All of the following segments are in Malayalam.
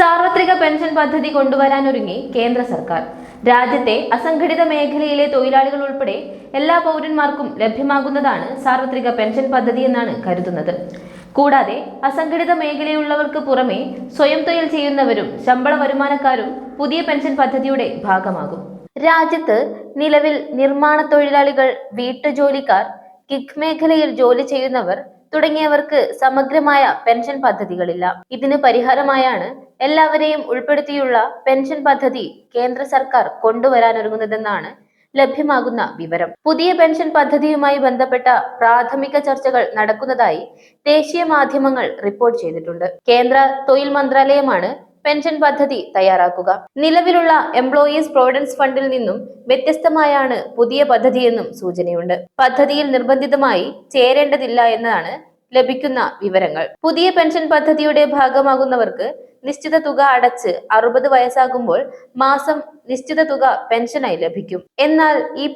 സാർവത്രിക പെൻഷൻ പദ്ധതി കൊണ്ടുവരാനൊരുങ്ങി കേന്ദ്ര സർക്കാർ. രാജ്യത്തെ അസംഘടിത മേഖലയിലെ തൊഴിലാളികൾ ഉൾപ്പെടെ എല്ലാ പൗരന്മാർക്കും ലഭ്യമാകുന്നതാണ് സാർവത്രിക പെൻഷൻ പദ്ധതി എന്നാണ് കരുതുന്നത്. കൂടാതെ അസംഘടിത മേഖലയുള്ളവർക്ക് പുറമെ സ്വയം തൊഴിൽ ചെയ്യുന്നവരും ശമ്പള വരുമാനക്കാരും പുതിയ പെൻഷൻ പദ്ധതിയുടെ ഭാഗമാകും. രാജ്യത്ത് നിലവിൽ നിർമ്മാണ തൊഴിലാളികൾ വീട്ടുജോലിക്കാർ കിഗ് മേഖലയിൽ ജോലി ചെയ്യുന്നവർ തുടങ്ങിയവർക്ക് സമഗ്രമായ പെൻഷൻ പദ്ധതികളില്ല. ഇതിന് പരിഹാരമായാണ് എല്ലാവരെയും ഉൾപ്പെടുത്തിയുള്ള പെൻഷൻ പദ്ധതി കേന്ദ്ര സർക്കാർ കൊണ്ടുവരാനൊരുങ്ങുന്നതെന്നാണ് ലഭ്യമാകുന്ന വിവരം. പുതിയ പെൻഷൻ പദ്ധതിയുമായി ബന്ധപ്പെട്ട പ്രാഥമിക ചർച്ചകൾ നടക്കുന്നതായി ദേശീയ മാധ്യമങ്ങൾ റിപ്പോർട്ട് ചെയ്തിട്ടുണ്ട്. കേന്ദ്ര തൊഴിൽ മന്ത്രാലയമാണ് പെൻഷൻ പദ്ധതി തയ്യാറാക്കുക. നിലവിലുള്ള എംപ്ലോയീസ് പ്രൊവിഡൻസ് ഫണ്ടിൽ നിന്നും വ്യത്യസ്തമായാണ് പുതിയ പദ്ധതിയെന്നും സൂചനയുണ്ട്. പദ്ധതിയിൽ നിർബന്ധിതമായി ചേരേണ്ടതില്ല എന്നതാണ് ലഭിക്കുന്ന വിവരങ്ങൾ. പുതിയ പെൻഷൻ പദ്ധതിയുടെ ഭാഗമാകുന്നവർക്ക് നിശ്ചിത തുക അടച്ച് അറുപത് വയസ്സാകുമ്പോൾ മാസം നിശ്ചിത തുക പെൻഷനായി ലഭിക്കും. എന്നാൽ ഇ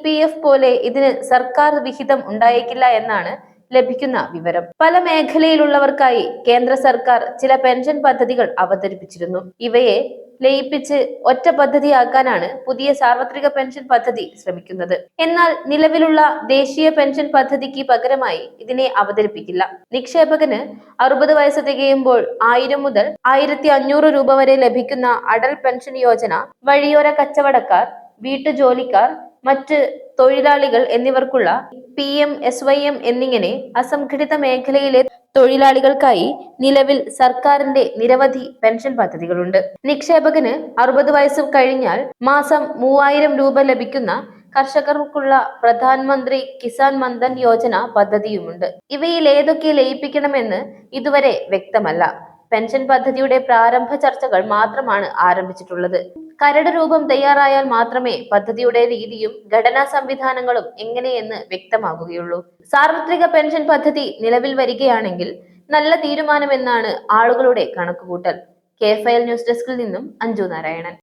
പോലെ ഇതിന് സർക്കാർ വിഹിതം ഉണ്ടായേക്കില്ല എന്നാണ് ലഭിക്കുന്ന വിവരം. പല മേഖലയിലുള്ളവർക്കായി കേന്ദ്ര സർക്കാർ ചില പെൻഷൻ പദ്ധതികൾ അവതരിപ്പിച്ചിരുന്നു. ഇവയെ ലയിപ്പിച്ച് ഒറ്റ പദ്ധതിയാക്കാനാണ് പുതിയ സാർവത്രിക പെൻഷൻ പദ്ധതി ശ്രമിക്കുന്നത്. എന്നാൽ നിലവിലുള്ള ദേശീയ പെൻഷൻ പദ്ധതിക്ക് പകരമായി ഇതിനെ അവതരിപ്പിക്കില്ല. നിക്ഷേപകന് അറുപത് വയസ്സ് തികയുമ്പോൾ ആയിരം മുതൽ ആയിരത്തി അഞ്ഞൂറ് രൂപ വരെ ലഭിക്കുന്ന അടൽ പെൻഷൻ യോജന വഴിയോര കച്ചവടക്കാർ വീട്ടുജോലിക്കാർ മറ്റ് തൊഴിലാളികൾ എന്നിവർക്കുള്ള P M S Y M എന്നിങ്ങനെ അസംഘടിത മേഖലയിലെ തൊഴിലാളികൾക്കായി നിലവിൽ സർക്കാരിന്റെ നിരവധി പെൻഷൻ പദ്ധതികളുണ്ട്. നിക്ഷേപകന് അറുപത് വയസ്സ് കഴിഞ്ഞാൽ മാസം മൂവായിരം രൂപ ലഭിക്കുന്ന കർഷകർക്കുള്ള പ്രധാനമന്ത്രി കിസാൻ മന്ദൻ യോജന പദ്ധതിയുമുണ്ട്. ഇവയിൽ ഏതൊക്കെ ലയിപ്പിക്കണമെന്ന് ഇതുവരെ വ്യക്തമല്ല. പെൻഷൻ പദ്ധതിയുടെ പ്രാരംഭ ചർച്ചകൾ മാത്രമാണ് ആരംഭിച്ചിട്ടുള്ളത്. കരട് രൂപം തയ്യാറായാൽ മാത്രമേ പദ്ധതിയുടെ രീതിയും ഘടനാ സംവിധാനങ്ങളും എങ്ങനെയെന്ന് വ്യക്തമാകുകയുള്ളൂ. സാർവത്രിക പെൻഷൻ പദ്ധതി നിലവിൽ വരികയാണെങ്കിൽ നല്ല തീരുമാനമെന്നാണ് ആളുകളുടെ കണക്കുകൂട്ടൽ. K F I L news ഡെസ്കിൽ നിന്നും അഞ്ജു നാരായണൻ.